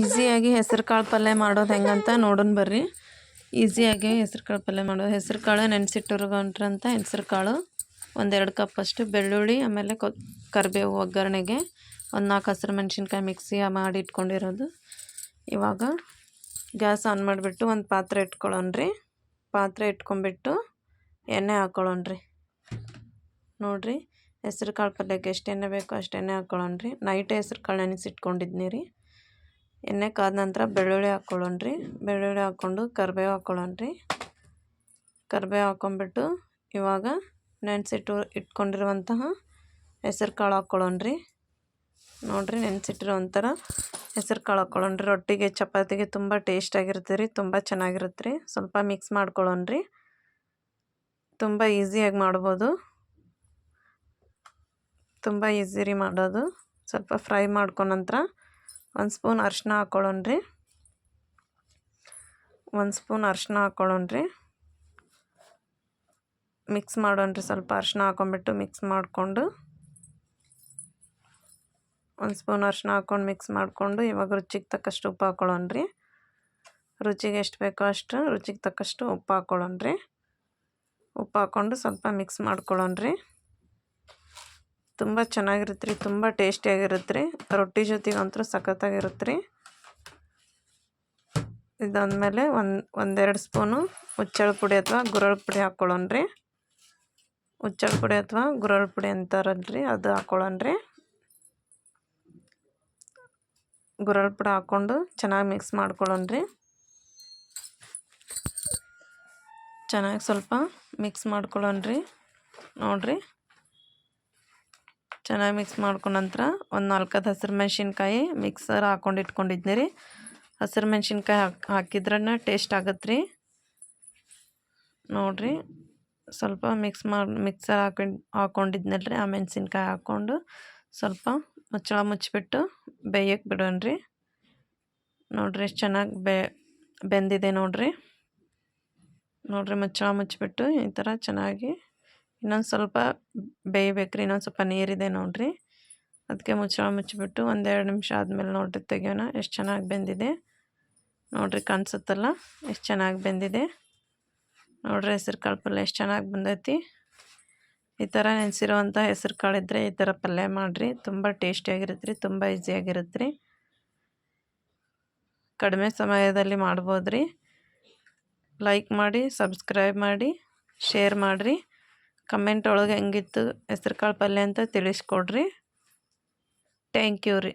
ಈಸಿಯಾಗಿ ಹೆಸರು ಕಾಳು ಪಲ್ಯ ಮಾಡೋದು ಹೆಂಗಂತ ನೋಡೋಣ ಬರ್ರಿ. ಈಸಿಯಾಗಿ ಹೆಸರು ಕಾಳು ಪಲ್ಯ ಮಾಡೋದು. ಹೆಸರು ಕಾಳು ನೆನೆಸಿಟ್ಟಿರ್ಕೊಂಡ್ರಂತ ಹೆಸರು ಕಾಳು ಒಂದೆರಡು ಕಪ್ ಅಷ್ಟು ಬೆಳ್ಳುಳ್ಳಿ, ಆಮೇಲೆ ಕೊ ಕರಿಬೇವು ಒಗ್ಗರಣೆಗೆ ಒಂದು ನಾಲ್ಕು ಹಸಿರು ಮೆಣಸಿನ್ಕಾಯಿ ಮಿಕ್ಸಿ ಮಾಡಿ ಇಟ್ಕೊಂಡಿರೋದು. ಇವಾಗ ಗ್ಯಾಸ್ ಆನ್ ಮಾಡಿಬಿಟ್ಟು ಒಂದು ಪಾತ್ರೆ ಇಟ್ಕೊಳ್ಳೋಣ್ರಿ. ಪಾತ್ರೆ ಇಟ್ಕೊಂಬಿಟ್ಟು ಎಣ್ಣೆ ಹಾಕ್ಕೊಳ್ಳೋಣ್ರಿ ನೋಡಿರಿ ಹೆಸ್ರು ಕಾಳು ಪಲ್ಯಕ್ಕೆ ಎಷ್ಟು ಎಣ್ಣೆ ಬೇಕೋ ಅಷ್ಟು ಎಣ್ಣೆ ಹಾಕ್ಕೊಳ್ಳೋಣ್ರಿ ನೈಟ್ ಹೆಸ್ರು ಕಾಳು ನೆನೆಸಿಟ್ಕೊಂಡಿದ್ನಿ ರೀ ಎಣ್ಣೆ ಕಾದ ನಂತರ ಬೆಳ್ಳುಳ್ಳಿ ಹಾಕ್ಕೊಳ್ಳೋಣ್ರಿ. ಬೆಳ್ಳುಳ್ಳಿ ಹಾಕ್ಕೊಂಡು ಕರಿಬೇವು ಹಾಕ್ಕೊಳ್ಳೋಣ್ರಿ. ಕರಿಬೇವು ಹಾಕ್ಕೊಂಬಿಟ್ಟು ಇವಾಗ ನೆನೆಸಿಟ್ಟು ಇಟ್ಕೊಂಡಿರುವಂತಹ ಹೆಸರು ಕಾಳು ಹಾಕ್ಕೊಳ್ಳೋಣ್ರಿ. ನೋಡಿರಿ ನೆನೆಸಿಟ್ಟಿರೋ ಒಂಥರ ಹೆಸರು ಕಾಳು ಹಾಕ್ಕೊಳ್ಳೋಣ್ರಿ. ರೊಟ್ಟಿಗೆ, ಚಪಾತಿಗೆ ತುಂಬ ಟೇಸ್ಟಾಗಿರುತ್ತೆ ರೀ, ತುಂಬ ಚೆನ್ನಾಗಿರುತ್ತೆ ರೀ. ಸ್ವಲ್ಪ ಮಿಕ್ಸ್ ಮಾಡ್ಕೊಳ್ಳೋಣ್ರಿ. ತುಂಬ ಈಸಿಯಾಗಿ ಮಾಡ್ಬೋದು. ತುಂಬ ಈಸಿ ರೀ ಮಾಡೋದು. ಸ್ವಲ್ಪ ಫ್ರೈ ಮಾಡ್ಕೊಂಡ ನಂತರ ಒಂದು ಸ್ಪೂನ್ ಅರಶಿನ ಹಾಕ್ಕೊಳ್ಳೋಣ ರೀ. ಒಂದು ಸ್ಪೂನ್ ಅರಶಿನ ಹಾಕ್ಕೊಳ್ಳೋಣ ರೀ. ಮಿಕ್ಸ್ ಮಾಡೋಣ ರೀ, ಸ್ವಲ್ಪ ಅರ್ಶಿನ ಹಾಕೊಂಡ್ಬಿಟ್ಟು ಮಿಕ್ಸ್ ಮಾಡಿಕೊಂಡು. ಒಂದು ಸ್ಪೂನ್ ಅರ್ಶಿನ ಹಾಕ್ಕೊಂಡು ಮಿಕ್ಸ್ ಮಾಡಿಕೊಂಡು, ಇವಾಗ ರುಚಿಗೆ ತಕ್ಕಷ್ಟು ಉಪ್ಪು ಹಾಕ್ಕೊಳ್ಳೋಣ್ರಿ ರುಚಿಗೆ ಎಷ್ಟು ಬೇಕೋ ಅಷ್ಟು ರುಚಿಗೆ ತಕ್ಕಷ್ಟು ಉಪ್ಪು ಹಾಕ್ಕೊಳ್ಳೋಣ್ರಿ ಉಪ್ಪು ಹಾಕ್ಕೊಂಡು ಸ್ವಲ್ಪ ಮಿಕ್ಸ್ ಮಾಡ್ಕೊಳ್ಳೋಣ್ರಿ ತುಂಬ ಚೆನ್ನಾಗಿರುತ್ತೆ ರೀ, ತುಂಬ ಟೇಸ್ಟಿಯಾಗಿರುತ್ತೆ ರೀ. ರೊಟ್ಟಿ ಜೊತೆಗೆ ಅಂತೂ ಸಖತ್ತಾಗಿರುತ್ತೆ ರೀ. ಇದಾದಮೇಲೆ ಒಂದು, ಒಂದೆರಡು ಸ್ಪೂನು ಹುಚ್ಚಳ ಪುಡಿ ಅಥವಾ ಗುರಳ್ ಪುಡಿ ಹಾಕ್ಕೊಳ್ಳೋಣ್ರಿ ಹುಚ್ಚಳ ಪುಡಿ ಅಥವಾ ಗುರಳ್ ಪುಡಿ ಅಂತಾರಲ್ರಿ ಅದು ಹಾಕ್ಕೊಳ್ಳೋಣ್ರಿ ಗುರಳ್ ಪುಡಿ ಹಾಕ್ಕೊಂಡು ಚೆನ್ನಾಗಿ ಮಿಕ್ಸ್ ಮಾಡ್ಕೊಳ್ಳೋಣ ರೀ. ಚೆನ್ನಾಗಿ ಸ್ವಲ್ಪ ಮಿಕ್ಸ್ ಮಾಡ್ಕೊಳ್ಳೋಣ ರೀ. ನೋಡಿರಿ. ಚೆನ್ನಾಗಿ ಮಿಕ್ಸ್ ಮಾಡ್ಕೊಂಡ ನಂತರ ಒಂದು ನಾಲ್ಕದು ಹಸಿರು ಮೆಣಸಿನ್ಕಾಯಿ ಮಿಕ್ಸರ್ ಹಾಕ್ಕೊಂಡು ಇಟ್ಕೊಂಡಿದ್ನಿ ರೀ. ಹಸಿರು ಮೆಣಸಿನ್ಕಾಯಿ ಹಾಕಿ ಹಾಕಿದ್ರನ್ನ ಟೇಸ್ಟ್ ಆಗತ್ತೆ ರೀ. ನೋಡಿರಿ, ಸ್ವಲ್ಪ ಮಿಕ್ಸ್ ಮಾಡಿ ಮಿಕ್ಸರ್ ಹಾಕೊಂಡು ಹಾಕ್ಕೊಂಡಿದ್ನಲ್ಲ ರೀ ಆ ಮೆಣಸಿನ್ಕಾಯಿ ಹಾಕ್ಕೊಂಡು ಸ್ವಲ್ಪ ಮುಚ್ಚಳ ಮುಚ್ಚಿಬಿಟ್ಟು ಬೇಯಕ್ಕೆ ಬಿಡೋಣ್ರಿ ನೋಡಿರಿ ಎಷ್ಟು ಚೆನ್ನಾಗಿ ಬೆ, ಬೆಂದಿದೆ ನೋಡಿರಿ. ನೋಡಿರಿ ಮುಚ್ಚಳ ಮುಚ್ಚಿಬಿಟ್ಟು ಈ ಥರ ಚೆನ್ನಾಗಿ ಇನ್ನೊಂದು ಸ್ವಲ್ಪ ಬೇಯಬೇಕ್ರಿ, ಇನ್ನೊಂದು ಸ್ವಲ್ಪ ನೀರಿದೆ ನೋಡಿರಿ. ಅದಕ್ಕೆ ಮುಚ್ಚಳ ಮುಚ್ಚಿಬಿಟ್ಟು ಒಂದೆರಡು ನಿಮಿಷ ಆದಮೇಲೆ ನೋಡಿರಿ ತೆಗಿಯೋಣ, ಎಷ್ಟು ಚೆನ್ನಾಗಿ ಬೆಂದಿದೆ. ನೋಡಿರಿ ಕಾಣಿಸುತ್ತಲ್ಲ, ಎಷ್ಟು ಚೆನ್ನಾಗಿ ಬೆಂದಿದೆ. ನೋಡಿರಿ ಹೆಸರು ಕಾಳು ಪಲ್ಯ ಎಷ್ಟು ಚೆನ್ನಾಗಿ ಬಂದೈತಿ. ಈ ಥರ ನೆನೆಸಿರುವಂಥ ಹೆಸರು ಕಾಳು ಇದ್ದರೆ ಈ ಥರ ಪಲ್ಯ ಮಾಡಿರಿ. ತುಂಬ ಟೇಸ್ಟಿಯಾಗಿರುತ್ತೆ ರೀ ತುಂಬ ಈಸಿಯಾಗಿರುತ್ತೆ ರೀ ಕಡಿಮೆ ಸಮಯದಲ್ಲಿ ಮಾಡ್ಬೋದು ರೀ ಲೈಕ್ ಮಾಡಿ, ಸಬ್ಸ್ಕ್ರೈಬ್ ಮಾಡಿ, ಶೇರ್ ಮಾಡಿರಿ. ಕಮೆಂಟ್ ಒಳಗೆ ಹೆಂಗಿತ್ತು ಹೆಸ್ರು ಕಾಳು ಪಲ್ಯ ಅಂತ ತಿಳಿಸ್ಕೊಡ್ರಿ. ಥ್ಯಾಂಕ್ ಯು ರೀ.